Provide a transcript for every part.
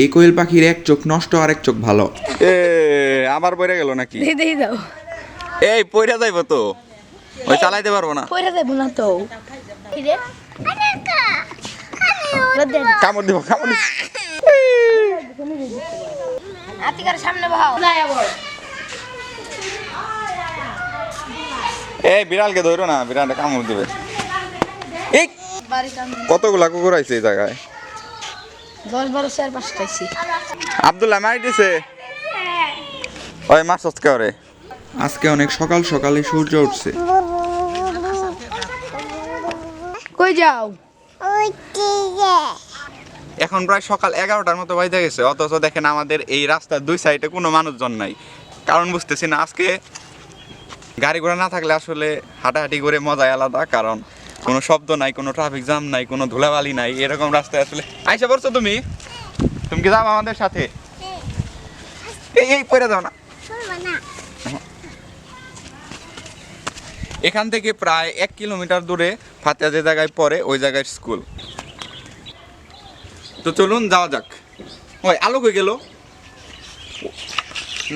এই কোয়েল পাখির এক চোখ নষ্ট আর এক চোখ ভালো। এ আবার পড়ে গেল নাকি? দিয়ে দাও। এই পইরা যাইবো তো। ওই চালাইতে পারব না। পয়রা দেবো না তো। কামড় দিব কামড় দিব। আতিকার সামনে এই বিড়ালকে ধরো না বিড়ালটা কামড় দিবে। এই কতগুলা কুকুর আইছে এই জায়গায়? দশ বারো চার পাঁচটা আইছি আব্দুল্লাহ মারি দিছে? ওই মাছ হচ্ছে ওরে। আজকে অনেক সকাল সকালে সূর্য উঠছে। কই যাও? এখন প্রায় সকাল এগারোটার মতো বাজে গেছে অথচ দেখেন আমাদের এই রাস্তার দুই সাইডে কোনো মানুষজন নাই। কারণ বুঝতেছি না আজকে গাড়ি ঘোড়া না থাকলে আসলে হাঁটাহাঁটি করে মজাই আলাদা কারণ কোনো শব্দ নাই, কোনো ট্রাফিক জ্যাম নাই, কোনো ধুলাবালি নাই, এরকম রাস্তায় আসলে। আইসা পড়ছো তুমি? তুমি কি যাব আমাদের সাথে? এই এই, পড়ে দাও না। এখান থেকে প্রায় এক কিলোমিটার দূরে ফাতিয়া যে জায়গায় পড়ে, ওই জায়গায় স্কুল তো চলুন, যাওয়া যাক। ওই, আলো কই গেল?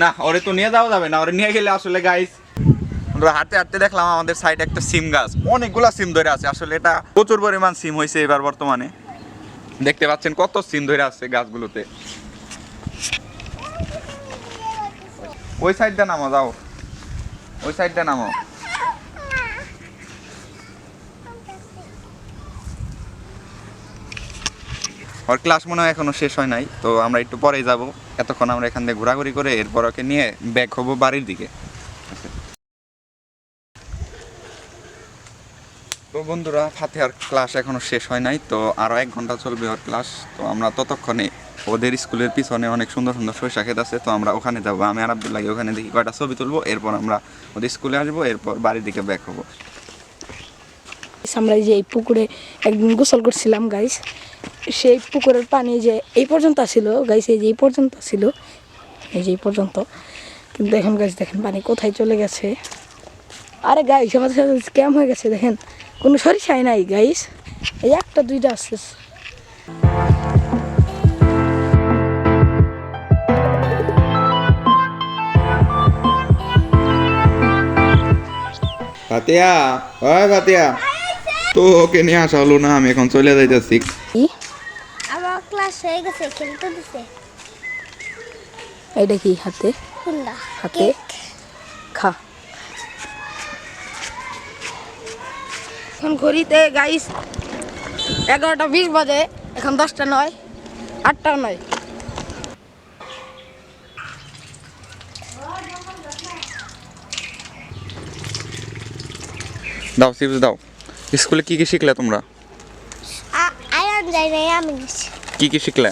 না, ওরে তো নিয়ে যাওয়া যাবে না, ওরে নিয়ে গেলে আসলে গাইস আমরা হাঁটতে হাঁটতে দেখলাম আমাদের সাইডে একটা সিম গাছ। অনেকগুলা সিম ধরে আছে। আসলে এটা প্রচুর পরিমাণ সিম হয়েছে এবার বর্তমানে। দেখতে পাচ্ছেন কত সিম ধরে আছে গাছগুলোতে। ওই সাইডটা নামো, যাও। ওই সাইডটা নামো। ওর ক্লাস মনে হয় এখনও শেষ হয় নাই, তো আমরা একটু পরেই যাব। এতক্ষণ আমরা এখান থেকে ঘোরাঘুরি করে এরপর ওকে নিয়ে ব্যাক হব বাড়ির দিকে। তো বন্ধুরা, ফাতেহার ক্লাস এখনও শেষ হয় নাই, তো আরও এক ঘণ্টা চলবে ওর ক্লাস। তো আমরা ততক্ষণে ওদের স্কুলের পিছনে অনেক সুন্দর সুন্দর সরিষা ক্ষেত আছে, তো আমরা ওখানে যাব। আমি আর আব্দুল্লাহ ওখানে দেখি কয়টা ছবি তুলবো, এরপর আমরা ওদের স্কুলে আসব, এরপর বাড়ির দিকে ব্যাক হব। আমরা যে এই পুকুরে একদিন গোসল করছিলাম গাইস সেই পুকুরের পানি যে এই পর্যন্ত আসছিল গাইস এই যে এই পর্যন্ত ছিল এই যে এই পর্যন্ত। কিন্তু এখন গাইস দেখেন পানি কোথায় চলে গেছে। আরে গাইস আমাদের সাথে স্ক্যাম হয়ে গেছে, দেখেন। কোনো সরিষাই নাই গাইস এই একটা দুইটা আসছে ফাতিয়া ফাতিয়া তো ওকে নিয়ে আসা হলো না আমি এখন চলে যাইতেছি। কি? আমার ক্লাস হয়ে গেছে খেলতে দিছে। এইটা কি হাতে? হাতে? খা। এখন ঘড়িতে গাইস এগারোটা বিশ বাজে এখন দশটা নয় আটটা নয়। দাও চিপস দাও। স্কুলে কি কি শিখলে তোমরা? আয়রন যাই নাই আমি কি কি শিখলে?